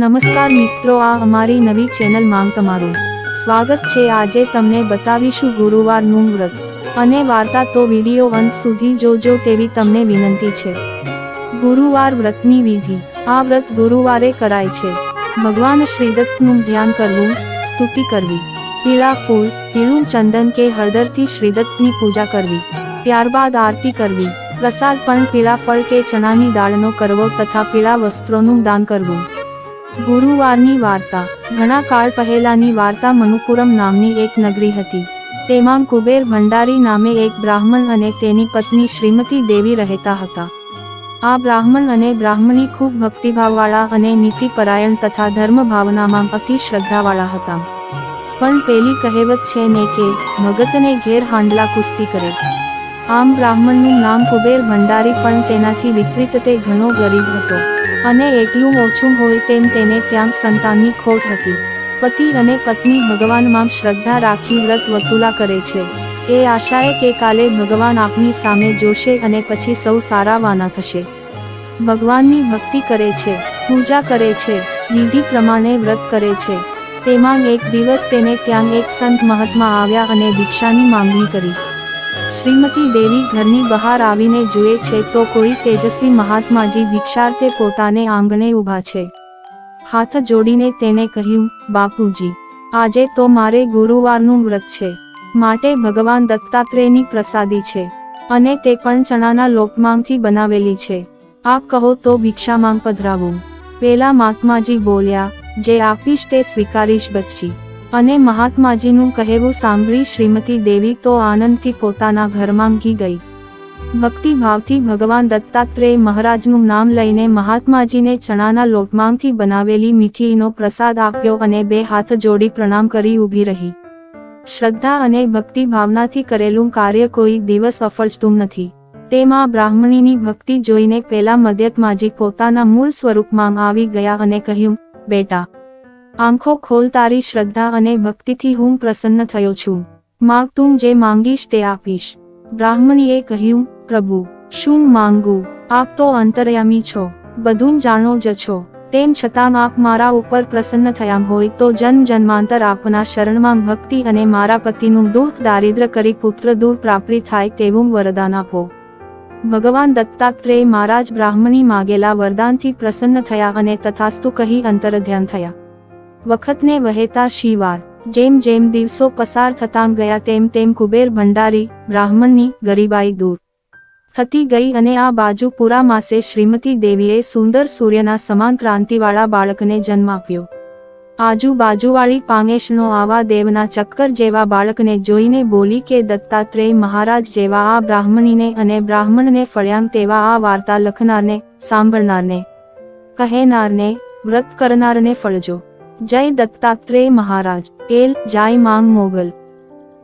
નમસ્કાર મિત્રો, આ અમારી નવી ચેનલ માંગ તમારું સ્વાગત છે. આજે તમને બતાવીશું ગુરુવારનું વ્રત અને વાર્તા. તો વીડિયો અંત સુધી જોજો તેવી તમને વિનંતી છે. ગુરુવાર વ્રતની વિધિ. આ વ્રત ગુરુવારે કરાય છે. ભગવાન શ્રીદત્તનું ધ્યાન કરવું, સ્તુતિ કરવી, પીળા ફૂલ, પીળું ચંદન કે હળદરથી શ્રીદત્તની પૂજા કરવી, ત્યારબાદ આરતી કરવી, પ્રસાદ પણ પીળા ફળ કે ચણાની દાળનો કરવો તથા પીળા વસ્ત્રોનું દાન કરવું. ગુરુવારની વાર્તા. ઘણા કાળ પહેલાની વાર્તા મનુપુરમ નામની એક નગરી હતી. તેમાં કુબેર ભંડારી નામે એક બ્રાહ્મણ અને તેની પત્ની શ્રીમતી દેવી રહેતા હતા. આ બ્રાહ્મણ અને બ્રાહ્મણી ખૂબ ભક્તિભાવવાળા અને નીતિપરાયણ તથા ધર્મ ભાવનામાં અતિ શ્રદ્ધાવાળા હતા. પણ પેલી કહેવત છે ને કે ભગતને ઘેર હાંડલા કુસ્તી કરે. આમ બ્રાહ્મણનું નામ કુબેર ભંડારી પણ તેનાથી વિપરીત તે ઘણો ગરીબ હતો. અને એટલું ઓછું હોય તેમ તેને ત્યાં સંતાનની ખોટ હતી. પતિ અને પત્ની ભગવાનમાં શ્રદ્ધા રાખી વ્રત વતુલા કરે છે. એ આશાએ કે કાલે ભગવાન આપની સામે જોશે અને પછી સૌ સારાવાના થશે. ભગવાનની ભક્તિ કરે છે, પૂજા કરે છે, વિધિ પ્રમાણે વ્રત કરે છે. તેમાં એક દિવસ તેને ત્યાં એક સંત મહાત્મા આવ્યા અને દીક્ષાની માંગણી કરી. શ્રીમતી દેવી ઘરની બહાર આવીને જુએ છે તો કોઈ તેજસ્વી મહાત્માજી ભિક્ષાર્થે પોતાને આંગણે ઊભા છે. હાથ જોડીને તેને કહ્યું, બાપુજી, આજે તો મારે ગુરુવારનું વ્રત છે. માટે ભગવાન દત્તાત્રેયની પ્રસાદી છે. અને તે પણ ચણાના લોટમાંથી બનાવેલી છે. આપ કહો તો ભિક્ષામાં પધરાવું. પેલા મહાત્માજી બોલ્યા, જે આપીશ તે સ્વીકારીશ, બચ્ચી. અને મહાત્માજીનું કહેવું સાંભળી શ્રીમતી દેવી તો આનંદથી પોતાના ઘરમાં ઘી ગઈ. ભક્તિભાવથી ભગવાન દત્તાત્રેય મહારાજનું નામ લઈને મહાત્માજીને ચણાના લોટમાંથી બનાવેલી મીઠીનો પ્રસાદ આપ્યો અને બે હાથ જોડી પ્રણામ કરી ઊભી રહી. શ્રદ્ધા અને ભક્તિભાવનાથી કરેલું કાર્ય કોઈ દિવસ અફળતું નથી. તેમાં બ્રાહ્મણીની ભક્તિ જોઈને પેલા મદ્યતમાજી પોતાના મૂળ સ્વરૂપમાં આવી ગયા અને કહ્યું, બેટા આંખો ખોલ તારી શ્રદ્ધા અને ભક્તિથી હું પ્રસન્ન થયો છું. માગ તું જે માંગીશ તે આપીશ. બ્રાહ્મણીએ કહ્યું, પ્રભુ, શું માંગુ? આપ તો અંતર્યામી છો. બધું જાણો જ છો. તેમ છતાં આપ મારા ઉપર પ્રસન્ન થયા હોય તો જન જન્માંતર આપના શરણમાં ભક્તિ અને મારા પતિનું દુઃખ દારિદ્ર કરી પુત્ર દૂર પ્રાપ્તિ થાય તેવું વરદાન આપો. ભગવાન દત્તાત્રેય મહારાજ બ્રાહ્મણી માગેલા વરદાનથી પ્રસન્ન થયા અને તથાસ્તુ કહી અંતર ધ્યાન થયા. વખતને વહેતા શિવાર. જેમ જેમ દિવસો પસાર થતાં ગયા તેમ તેમ કુબેર ભંડારી, બ્રાહ્મણની ગરીબાઈ દૂર થતી ગઈ અને આ બાજુ પૂરા માસે શ્રીમતી દેવીએ સુંદર સૂર્યના સમાન ક્રાંતિવાળા બાળકને જન્મ આપ્યો. આજુબાજુવાળી પાંગેશનો આવા દેવના ચક્કર જેવા બાળકને જોઈને બોલી કે, દત્તાત્રેય મહારાજ જેવા આ બ્રાહ્મણીને અને બ્રાહ્મણને ફળ્યાંગ તેવા આ વાર્તા લખનારને, સાંભળનારને, કહેનારને, વ્રત કરનારને ફળજો. જય દત્તાત્રેય મહારાજ. એલ જાય માંગ મોગલ.